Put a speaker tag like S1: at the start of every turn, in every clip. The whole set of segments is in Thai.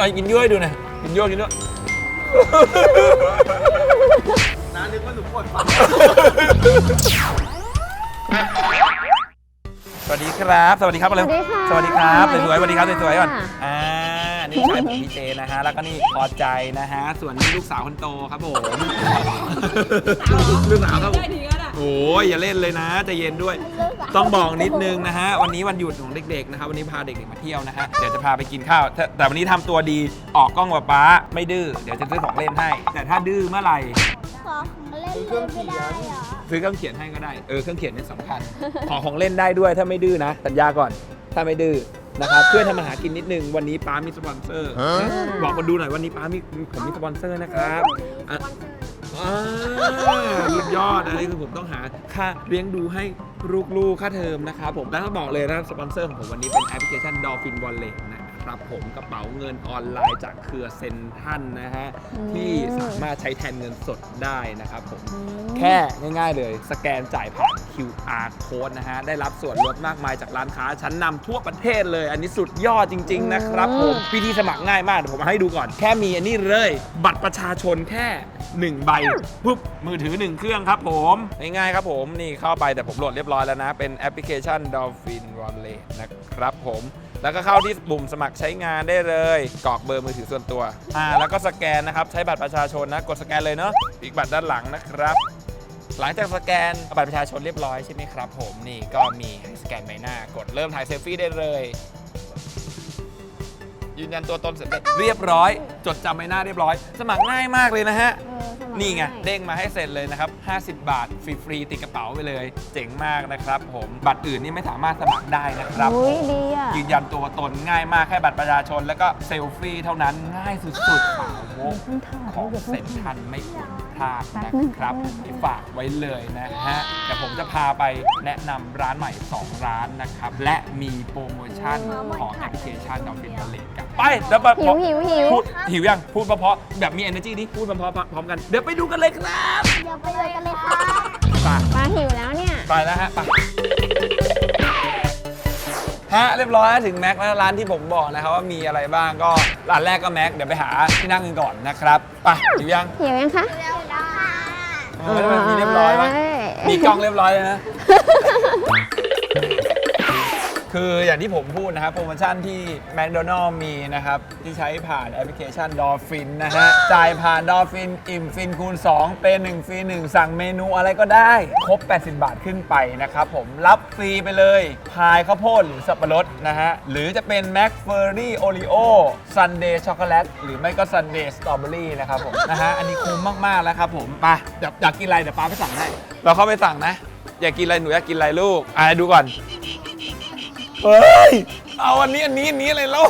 S1: เอากินยั่วให้ดูหน่อยกินยั่วกินยั่ว
S2: น้านึกว่าหนูปวดฟัน
S1: สวัสดีครับ สวัสดีครับอะไร
S3: สวัสดีค่ะ
S1: สวัสดีครับสวยๆสวัสดีครับสวยๆก่อน
S3: ค่ะ
S1: อ่านี่ชายผมพี่เจนะฮะแล้วก็นี่พอใจนะฮะ ส่วนนี้ลูกสาวคนโตครับผมลูกสาวครับผม โอ้ยอย่าเล่นเลยนะใจะเย็นด้วย ต้องบอกนิดนึงนะฮะ วันนี้วันหยุดของเด็กๆนะครับวันนี้พาเด็กๆมาเที่ยวนะฮะเดี๋ยวจะพาไปกินข้าวแต่แต่วันนี้ทำตัวดีออกกล้องกับป๊าไม่ดื้อเดี๋ยวจะซื้อของเล่นให้ แต่ถ้าดื้อเมื่อไหร่
S3: ขอของเล่นเลยไม่ได้เหรอ
S1: ซื้อเครื่องเขียนให้ก็ได้ เออ เครื่องเขียนนี่สำคัญ ขอของเล่นได้ด้วยถ้าไม่ดื้อนะ สัญญาก่อน ถ้าไม่ดื้อนะครับเพื่อทำมาหากินนิดนึง วันนี้ป้ามีสปอนเซอร์ บอกคนดูหน่อยวันนี้ป้ามีผมมีสปอนเซอร์นะครับอะ อ่าสุดยอดอันนี้คือผมต้องหาค่าเลี้ยงดูให้ลูกๆค่าเทอมนะครับผมแล้วก็บอกเลยนะสปอนเซอร์ของผมวันนี้เป็นแอปพลิเคชัน Dolphin Wallet นะ ครับผมกระเป๋าเงินออนไลน์จากเครือเซ็นทรันนะฮะที่สามารถใช้แทนเงินสดได้นะครับผม แค่ง่ายๆเลย สแกนจ่ายผ่าน QR code นะฮะ ได้รับส่วนลดมากมายจากร้านค้าชั้นนำทั่วประเทศเลย อันนี้สุดยอดจริง ๆ นะครับผมวิธีสมัครง่ายมากเดี๋ยวผมมาให้ดูก่อน แค่มีอันนี้เลย บัตรประชาชนแค่ 1 ใบปุ๊บมือถือ 1 เครื่องครับผม ง่ายๆครับผม นี่เข้าไปแต่ผมโหลดเรียบร้อยแล้วนะ เป็นแอปพลิเคชัน Dolphin Wallet นะครับผม แล้วก็เข้าที่ปุ่มสมัครใช้งานได้เลยกรอกเบอร์มือถือส่วนตัวอ่าแล้วก็สแกนนะครับ ใช้บัตรประชาชนนะกดสแกนเลยเนาะอีกบัตรด้านหลังนะครับ หลังจากสแกนบัตรประชาชนเรียบร้อยใช่ไหมครับ ผมนี่ก็มีให้สแกนใบหน้ากดเริ่มถ่ายเซลฟี่ได้เลย ยืนยันตัวตนเสร็จเรียบร้อย จดจำใบหน้าเรียบร้อย สมัครง่ายมากเลยนะฮะ
S3: เอ
S1: นี่ไง
S3: ด้
S1: เด้งมาให้เสร็จเลยนะครับ 50 บาท ฟรีๆติดกระเป๋าไปเลย เจ๋งมากนะครับผม บัตรอื่นนี่ไม่สามารถสมัครได้นะครับ
S3: อุ้ยดีอะ
S1: ยืนยันตัวตนง่ายมากแค่บัตรประชาชน แล้วก็เซลฟี่เท่านั้นง่ายสุดๆสา วก
S3: เพิ่งถ่าย
S1: ของ
S3: เดี๋ยวเพิ่
S1: เซ็
S3: ง
S1: นท
S3: ถ่าย
S1: รันไม่ควรพลาด
S3: แป๊
S1: นะ
S3: บนึง
S1: ครับ
S3: แป๊บนึง
S1: ฝากไว้เลยนะฮะแต่ผมจะพาไปแนะนำร้านใหม่ 2 ร้านนะครับ และมีโปรโมชั่นของแอปพลิเคชันดอกฟินบอลเลตกันไปแล้วมา
S3: หิวหิวหิว
S1: พูดหิวยัง พูดเพราะๆแบบมี energy ดิพูดเพราะๆพร้อมกัน เดี๋ยวไปดูกันเลยครับ
S3: เดี๋ยวไปเลยกันเลยค่ะ
S1: ไป
S3: ปลาหิวแล้วเนี่ย
S1: ไปแล้วฮะไป ฮะเรียบร้อยถึงแม็กแล้วร้านที่ผมบอกนะครับว่ามีอะไรบ้างก็ร้านแรกก็แม็กเดี๋ยวไปหาที่นั่งกันก่อนนะครับไปหิวยัง
S3: หิวยังคะ
S1: เออมันมีเรียบร้อยไหมมีกล้องเรียบร้อยเลยนะ คืออย่างที่ผมพูดนะครับโปรโมชั่นที่ McDonald มีนะครับ ที่ใช้ผ่านแอปพลิเคชัน Dolphin นะฮะจ่ายผ่าน Dolphin อิ่มฟินคูณ 2 เป็น 1 ฟรี 1 สั่งเมนูอะไรก็ได้ ครบ 80 บาทขึ้นไปนะครับผมรับฟรีไปเลยพายข้าวโพดหรือสับปะรดนะฮะ หรือจะเป็น Mac f u r r y Oreo Sunday Chocolate หรือไม่ก็ Sunday Strawberry นะครับผมนะฮะอันนี้คุ้มมากๆแล้วครับผมไปเดี๋ยวอยากกินอะไรเดี๋ยวป้าไปสั่งให้เราเข้าไปสั่งนะ อยากกินอะไรหนูอยากกินอะไรลูกอะดูก่อน เฮ้ย เอาอันนี้อันนี้อันนี้อะไรเล่า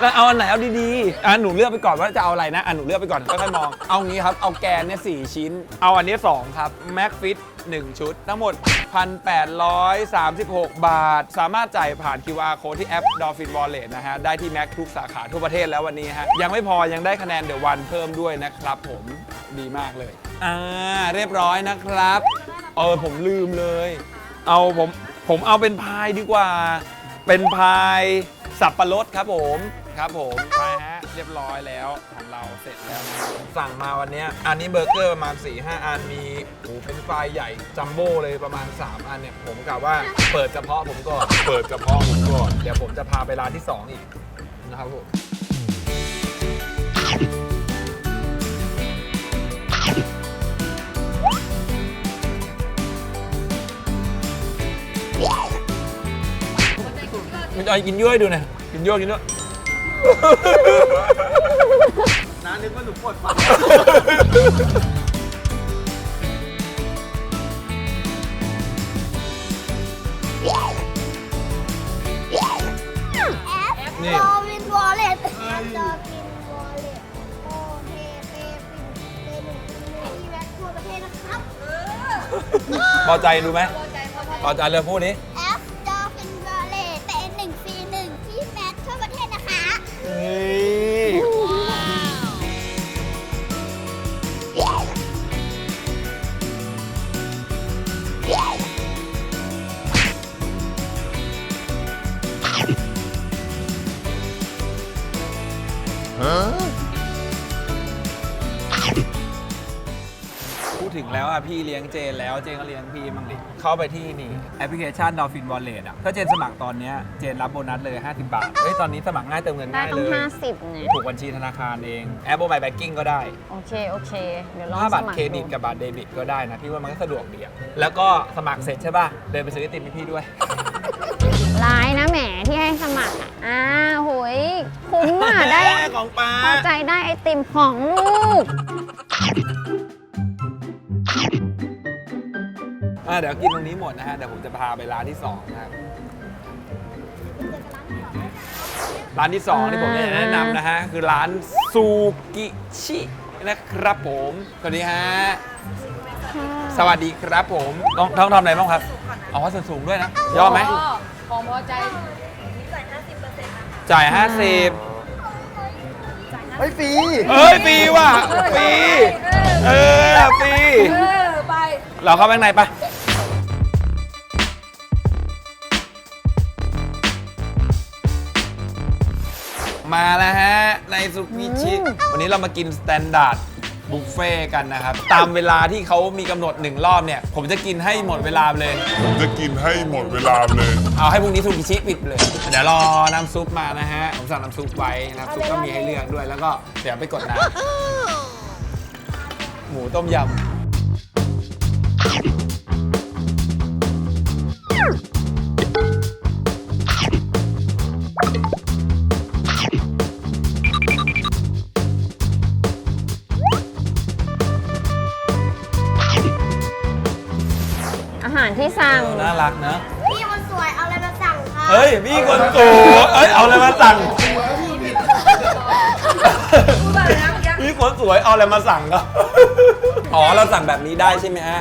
S1: แล้วเอาอันไหนเอาดีๆ อะหนูเลือกไปก่อนว่าจะเอาอะไรนะ อะหนูเลือกไปก่อนค่อยๆมอง เอางี้ครับ เอาแกนเนี่ยสชิ้น เอาอันนี้ 2 ครับ Mac Fit 1ชุด ทั้งหมด 1,836 บาท สามารถจ่ายผ่าน QR code ที่แอป Dolphin Wallet นะฮะ ได้ที่ Mac ทุกสาขาทั่วประเทศแล้ววันนี้ฮะ ยังไม่พอยังได้คะแนนเด e o วันเพิ่มด้วยนะครับผมดีมากเลย อ่า เรียบร้อยนะครับ เออผมลืมเลย เอาผม ผมเอาเป็นพายดีกว่า เป็นพายสับปะรดครับผมครับผมไปฮะเรียบร้อยแล้วของเราเสร็จแล้วนะครับสั่งมาวันเนี้ยอันนี้เบอร์เกอร์ประมาณ4 5อันมีโอ้เป็นไฟใหญ่จัมโบ้เลยประมาณ 3 อันเนี่ย ผมกะว่าเปิดเฉพาะผมก่อนเปิดเฉพาะผมก่อนเดี๋ยวผมจะพาไปร้านที่ 2 อีกนะครับผม มันจะกินยั่วให้ดูหน่อยกินยั่วกินยั่ว
S2: น้านึกว่าหนูปวดฟัน
S1: นี่
S3: ดอวินวอลเล็ตดอวินวอลเล็ตโอเคเปเป็นเป็นที่แม็กทั่วประเทศนะครับ
S1: พอใจดูไหมพอใจเลยพูดนี้ พี่เลี้ยงเจนแล้วเจนก็เลี้ยงพี่มั่งดิเข้าไปที่นี่แอปพลิเคชัน Dolphin Wallet อะถ้าเจนสมัครตอนเนี้ยเจนรับโบนัสเลย 50 บาทเฮ้ยตอนนี้สมัครง่ายเติมเงิน
S4: ได้
S1: ง่าย
S4: ต้อ
S1: เล
S4: ง
S1: ย
S4: ห้าสิบเนี่ย
S1: ถูกบัญชีธนาคารเองแอปโมบายแบงกิ้งก็ได้
S4: โอเค โอเค เดี๋ยวลอง
S1: ถ้า
S4: ส
S1: บัตร
S4: มัคร
S1: เครดิต
S4: ดู
S1: กับบัตรเดบิตก็ได้นะ พี่ว่ามันก็สะดวกดีอะแล้วก็สมัครเสร็จใช่ป่ะ เดินไปซื้อไอติมให้พี่ด้วย
S4: ร้ายนะแหมที่ให้สมัครอะอ่าโหยคุ้มอะได้
S1: ของป้า
S4: พอใจได้ไอติมของลูก
S1: อะเดี๋ยวกินตรงนี้หมดนะฮะเดี๋ยวผมจะพาไปร้านที่2นะครับร้านที่2ที่ผมจะแนะนำนะฮะคือร้านซูกิชินะครับผมสวัสดีฮะสวัสดีครับผมต้องต้องทำอะไรบ้างครับอ๋อส่วนสูงด้วยนะย่อไหม
S5: ของพอใจ
S1: จ่าย50
S2: เฮ้ยฟรี
S1: เอ้ยฟรีว่ะฟรีเออฟรี
S5: เออไป
S1: เราเข้าไปข้างในปะ มาแล้วฮะ ในสุกิชิ วันนี้เรามากินสแตนดาร์ดบุฟเฟ่กันนะครับ ตามเวลาที่เขามีกำหนดหนึ่งรอบเนี่ย ผมจะกินให้หมดเวลาไปเลย
S6: ผมจะกินให้หมดเวลาเลย
S1: เอาให้พรุ่งนี้ซูกิชิปิดเลย เดี๋ยวรอน้ำซุปมานะฮะ ผมสั่งน้ำซุปไว้น้ำซุปก็มีให้เลือกด้วย แล้วก็เดี๋ยวไปกดน้ำหมูต้มยำ
S4: ที่สั่ง
S1: น่ารักเนอะ
S3: พี่คนสวยเอาอะไรมาสั่งครับ
S1: เฮ้ยพี่คนสวยเอ้ยเอาอะไรมาสั่งพี่คนสวยเอาอะไรมาสั่งก็อ๋อเราสั่งแบบนี้ได้ใช่ไหมฮะ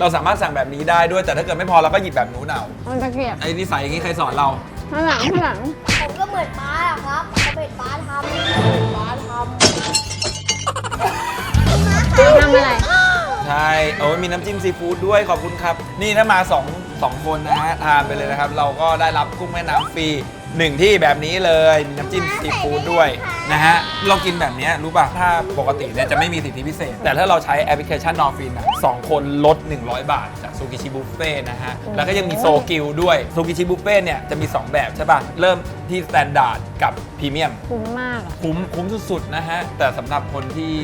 S1: เราสามารถสั่งแบบนี้ได้ด้วยแต่ถ้าเกิดไม่พอเราก็หยิบแบบนู้นเอา
S4: มันตะเกียบ
S1: ไอ้นิสัยอย่างนี้ใครสอนเรา
S4: ข้างหลังข้างหลัง
S3: ผมก็เหมือนป้าอะครับเขาเป็นป้าทำป้าทำ
S4: ทำอะไร
S1: ใช่โอ้ยมีน้ำจิ้มซีฟู้ดด้วยขอบคุณครับ นี่ถ้ามา2 2คนนะฮะทานไปเลยนะครับ เราก็ได้รับกุ้งแม่น้ำฟรีหนึ่งที่แบบนี้เลยมีน้ำจิ้มซีฟู้ดด้วยนะฮะเรากินแบบเนี้ยรู้ป่ะถ้าปกติเนี่ยจะไม่มีสิทธิพิเศษ แต่ถ้าเราใช้แอปพลิเคชันนอร์ฟินอะสองคนลด 100 บาท จากซูกิชิบุฟเฟ่นะฮะ แล้วก็ยังมีโซกิลด้วยซูกิชิบุฟเฟ่เนี่ยจะมี 2 แบบใช่ป่ะ เริ่มที่สแตนดาร์ดกับพรีเมียม
S4: คุ้มมากอะ
S1: คุ้มคุ้มสุดๆนะฮะ แต่สำหรับคนที่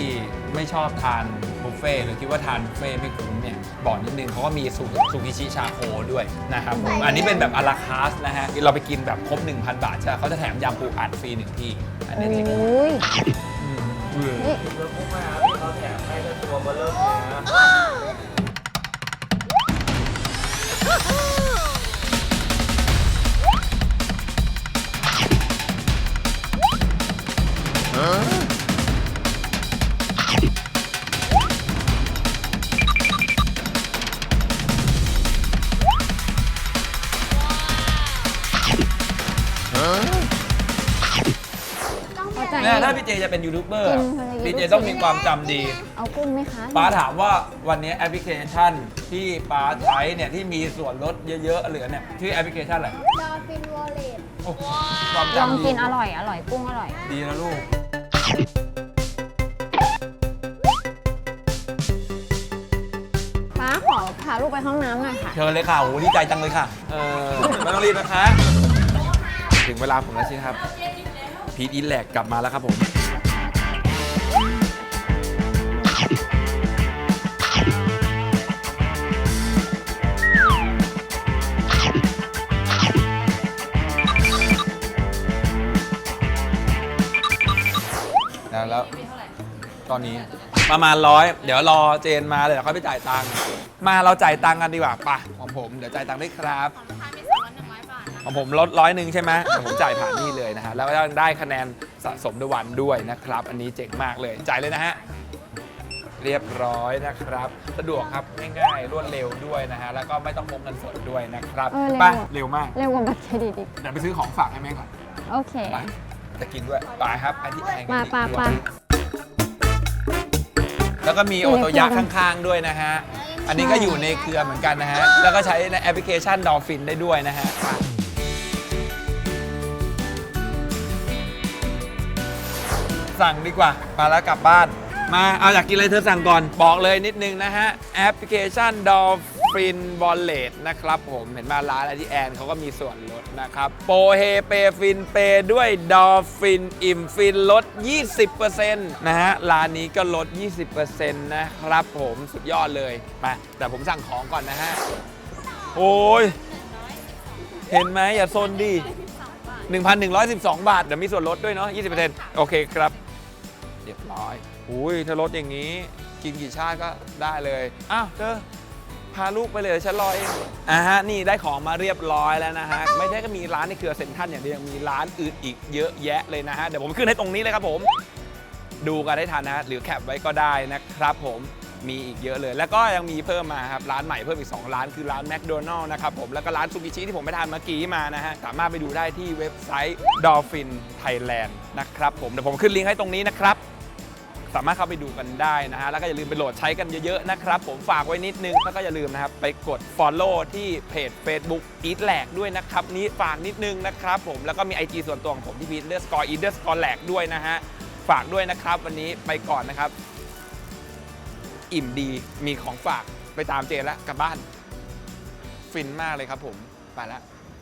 S1: ไม่ชอบทานบุฟ เฟ่ต์หรือคิดว่าทานบุฟเฟ่ต์ไม่คุ้มเนี่ยบอกนิดนึงเขาก็มีซูซูกิชิชาโคด้วยนะครับผมอันนี้เป็นแบบอาราคาสนะฮะเราไปกินแบบครบ 1,000 บาทใช่ไหมเขาจะแถมยำปูอัดฟรีหนึ่งที่อันนี้ที่
S4: โอ้ย
S1: อืมเออ
S4: นี่
S2: เบอร์พุ่งมาที่เขาแถมให้ก็ตัวเบอร์เริ่มเลยนะ
S4: เนี่
S1: ยถ้าพี่เจจะเป็นยูทูบเบอร์
S4: กิ
S1: อะ
S4: นอะไร
S1: พี่เจต้องมีความจำดี
S4: เอากุ้งไหมคะ
S1: ป้าถามว่าวันนี้แอปพลิเคชันที่ป้าใช้เนี่ยที่มีส่วนลดเยอะๆเหลือเนี่ยชื่อแอปพลิเคชันอะไร
S3: ดอฟินวอลเล็ต
S1: โอ้ความ
S4: ลอง
S1: จำดี
S4: กินอร่อย อร่อยกุ้งอร่อย
S1: ดีนะลูก
S4: ป้าขอพาลูกไปห้องน้ำหน่อยค่ะ
S1: เชิญเลยค่ะโอ้โหดีใจจังเลยค่ะ เออไม่ต้องรีบนะคะ ถึงเวลาผมแล้วใช่ไหมครับ พีทอินแลกกลับมาแล้วครับผม แล้วแล้ว ตอนนี้ประมาณร้อยเดี๋ยวรอเจนมาเดี๋ยวเขาไปจ่ายตังค์มาเราจ่ายตังค์กันดีกว่าป่ะของผมเดี๋ยวจ่ายตังค์ด้วยครับของผมลดร้อยหนึ่งใช่ไหมเดี๋ยวผมจ่ายผ่านนี่เลยนะฮะ แล้วก็ยังได้คะแนนสะสมด้วยวันด้วยนะครับ อันนี้เจ๋งมากเลย จ่ายเลยนะฮะ เรียบร้อยนะครับ สะดวกครับง่ายๆรวดเร็วด้วยนะฮะ แล้วก็ไม่ต้องพกเงินสดด้วยนะครับ
S4: เออเร็ว
S1: ไป
S4: อะ
S1: เร็วมาก
S4: เร็วกว่าบัตรเครดิตอีก
S1: เดี๋ยวไปซื้อของฝากให้แม่ก่อน
S4: โอเค
S1: ไป จะกินด้วยไปครับไอที่ไอ
S4: มาปาปา
S1: แล้วก็มีโอโตยะข้างๆด้วยนะฮะ อันนี้ก็อยู่ในเครือเหมือนกันนะฮะ แล้วก็ใช้ในแอปพลิเคชัน Dolphin ได้ด้วยนะฮะ สั่งดีกว่ามาแล้วกลับบ้าน มาเอาอยากกินอะไรเธอสั่งก่อน บอกเลยนิดนึงนะฮะ แอปพลิเคชัน Dolphin Wallet นะครับผมเห็นมาร้านอะไรที่แอนเขาก็มีส่วนลดนะครับ โปรเฮเปฟินเปด้วย Dolphin อิ่มฟินลด 20%นะฮะ ร้านนี้ก็ลด 20%นะครับผมสุดยอดเลยไปแต่ผมสั่งของก่อนนะฮะ โอ้ย เห็นไหมอย่าซนดิ1,112 บาท เดี๋ยวมีส่วนลดด้วยเนาะ 20%โอเคครับเรียบร้อย อุ้ยถ้าลดอย่างนี้ กินกี่ชาติก็ได้เลย อ้าวเธอ พาลูกไปเลยเดี๋ยวฉันรอเองอ่าฮะนี่ได้ของมาเรียบร้อยแล้วนะฮะไม่ใช่ก็มีร้านในเครือเซ็นทรัลอย่างเดียวยังมีร้านอื่นอีกเยอะแยะเลยนะฮะเดี๋ยวผมขึ้นให้ตรงนี้เลยครับผม ดูกันได้ทันนะฮะหรือแคปไว้ก็ได้นะครับผมมีอีกเยอะเลย แล้วก็ยังมีเพิ่มมาครับร้านใหม่เพิ่มอีก 2 ร้านคือร้านแมคโดนัลล์นะครับผมแล้วก็ร้านซูกิชิที่ผมไปทานเมื่อกี้มานะฮะสามารถไปดูได้ที่เว็บไซต์ Dolphin Thailand นะครับผมเดี๋ยวผมขึ้นลิงก์ให้ตรงนี้นะครับ สามารถเข้าไปดูกันได้นะฮะ แล้วก็อย่าลืมไปโหลดใช้กันเยอะๆนะครับ ผมฝากไว้นิดนึง แล้วก็อย่าลืมนะครับ ไปกด Follow ที่เพจ Facebook Eat แหลกด้วยนะครับ นี้ฝากนิดนึงนะครับผม แล้วก็มี IG ส่วนตัวของผมที่พีทเดอร์สกอร์อีเดอร์สกอร์แหลกด้วยนะฮะ ฝากด้วยนะครับ วันนี้ไปก่อนนะครับ อิ่มดี มีของฝาก ไปตามเจแล้วกลับบ้าน ฟินมากเลยครับผม ไปแล้ว